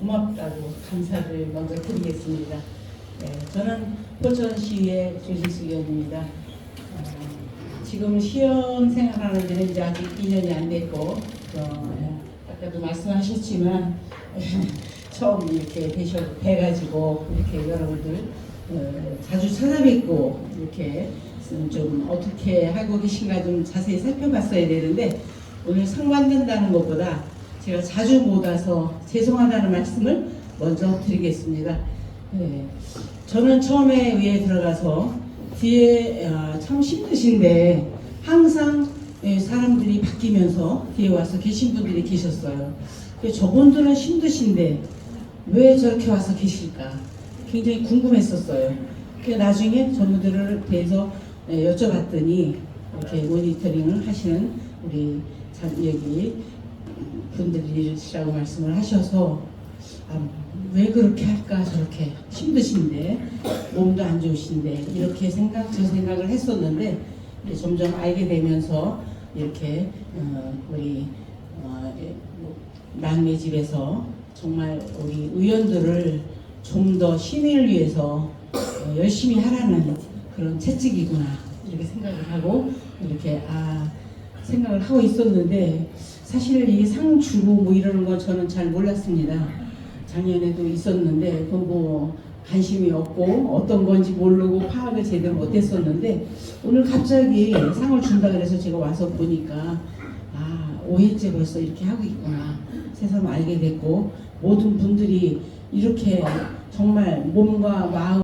고맙다고 감사를 먼저 드리겠습니다. 네, 저는 포천시의 조진수 의원입니다. 어, 지금 시험 생활하는 데는 이제 아직 2년이 안 됐고 어, 아까도 말씀하셨지만 처음 이렇게 되셔 뵈가지고 이렇게 여러분들 어, 자주 찾아뵙고 이렇게 좀 어떻게 하고 계신가 좀 자세히 살펴봤어야 되는데 오늘 상 받는다는 것보다 제가 자주 못 와서 죄송하다는 말씀을 먼저 드리겠습니다. 네. 저는 처음에 의회에 들어가서 뒤에 아, 참 힘드신데 항상 예, 사람들이 바뀌면서 뒤에 와서 계신 분들이 계셨어요. 저분들은 힘드신데 왜 저렇게 와서 계실까 굉장히 궁금했었어요. 그 나중에 저분들을 대해서 예, 여쭤봤더니 이렇게 모니터링을 하시는 우리 자- 여기 분들이시라고 말씀을 하셔서 아, 왜 그렇게 할까? 저렇게 힘드신데 몸도 안 좋으신데 이렇게 생각 저 생각을 했었는데 점점 알게 되면서 이렇게 어, 우리 어, 예, 뭐, 집에서 정말 우리 의원들을 좀 더 시민을 위해서 어, 열심히 하라는 그런 채찍이구나 이렇게 생각을 하고 이렇게 아 생각을 하고 있었는데 사실 이 상 주고 뭐 이러는 건 저는 잘 몰랐습니다. 작년에도 있었는데 그건 뭐 관심이 없고 어떤 건지 모르고 파악을 제대로 못했었는데 오늘 갑자기 상을 준다 그래서 제가 와서 보니까 아 5회째 벌써 이렇게 하고 있구나 새삼 알게 됐고 모든 분들이 이렇게 정말 몸과 마음